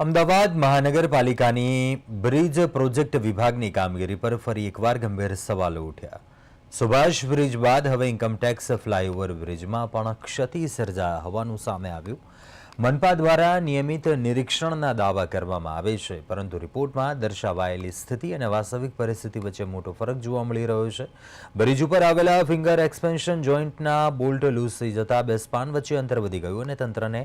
અમદાવાદ મહાનગરપાલિકાની bridge project વિભાગની કામગીરી પર ફરી એકવાર ગંભીર સવાલો ઉઠ્યા. સુભાષ બ્રિજ બાદ હવે ઇન્કમટેક્સ ફ્લાયઓવર બ્રિજમાં પણ ક્ષતિ સર્જાયા હોવાનું સામે આવ્યું. મનપા દ્વારા નિયમિત નિરીક્ષણના દાવા કરવામાં આવે છે, પરંતુ રિપોર્ટમાં દર્શાવાયેલી સ્થિતિ અને વાસ્તવિક પરિસ્થિતિ વચ્ચે મોટો ફરક જોવા મળી રહ્યો છે. બ્રિજ ઉપર આવેલા ફિંગર એક્સપેન્શન જોઈન્ટના બોલ્ટ લૂઝ થઈ જતા બે સ્પાન વચ્ચે અંતર વધી ગયું અને તંત્રને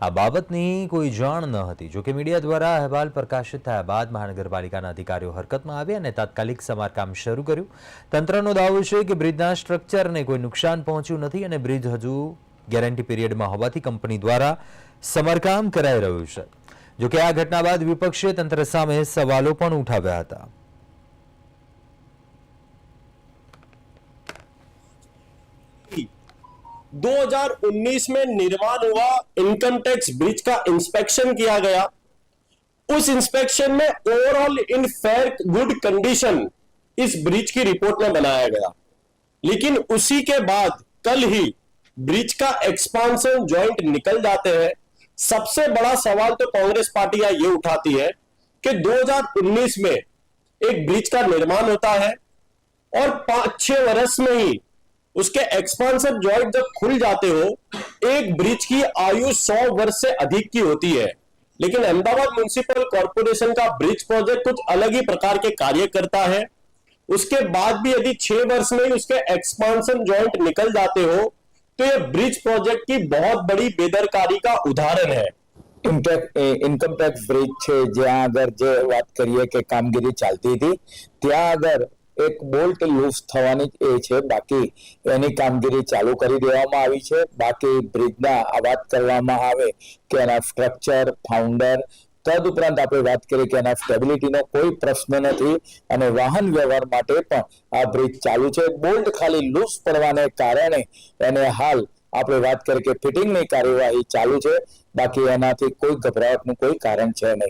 આ બાબતની કોઈ જાણ ન હતી. જોકે મીડિયા દ્વારા અહેવાલ પ્રકાશિત થયા બાદ મહાનગરપાલિકાના અધિકારીઓ હરકતમાં આવ્યા અને તાત્કાલિક સમારકામ શરૂ કર્યું. તંત્રનો દાવો છે કે બ્રિજના સ્ટ્રક્ચરને કોઈ નુકસાન પહોંચ્યું નથી અને બ્રિજ હજુ ગેરંટી પીરિયડમાં હોવાથી કંપની દ્વારા સમારકામ કરાઈ રહ્યું છે જોકે આ ઘટના બાદ વિપક્ષે તંત્ર સામે સવાલો પણ ઉઠાવ્યા હતા 2019 में निर्माण हुआ इनकम टैक्स ब्रिज का इंस्पेक्शन किया गया उस इंस्पेक्शन में overall in fair good condition इस ब्रिज की रिपोर्ट में बनाया गया लेकिन उसी के बाद कल ही ब्रिज का एक्सपांसन जॉइंट निकल जाते हैं सबसे बड़ा सवाल तो कांग्रेस पार्टियाँ ये उठाती है कि 2019 में एक ब्रिज का निर्माण होता है और पाँच छह वर्ष में ही उसके एक्सपांसन जॉइंट जब खुल जाते हो, एक ब्रिज की आयु 100 वर्ष से अधिक की होती है। लेकिन अहमदाबाद म्युनिसिपल कॉरपोरेशन का ब्रिज प्रोजेक्ट कुछ अलग ही प्रकार के कार्य करता है। उसके बाद भी यदि छह वर्ष में ही उसके एक्सपांसन जॉइंट निकल जाते हो तो ये ब्रिज प्रोजेक्ट की बहुत बड़ी बेदरकारी का उदाहरण है ઇન્ટેક- એ ઇન્કમ ટેક્સ બ્રિજ છે જ્યાં આગળ જે વાત કરીએ કે કામગીરી ચાલતી હતી ત્યાં આગળ એક બોલ્ટ લૂઝ થવાની એ છે બાકી એની કામગીરી ચાલુ કરી દેવામાં આવી છે બાકી બ્રિજના આ વાત કરવામાં આવે કે એના સ્ટ્રક્ચર ફાઉન્ડર તદુપરાંત આપણે વાત કરીએ કે એના સ્ટેબિલિટીનો કોઈ પ્રશ્ન નથી અને વાહન વ્યવહાર માટે પણ આ બ્રિજ ચાલુ છે. બોલ્ટ ખાલી લૂઝ પડવાને કારણે એને હાલ આપણે વાત કરીએ કે ફિટિંગની કાર્યવાહી ચાલુ છે. બાકી એનાથી કોઈ ગભરાટનું કોઈ કારણ છે નહીં.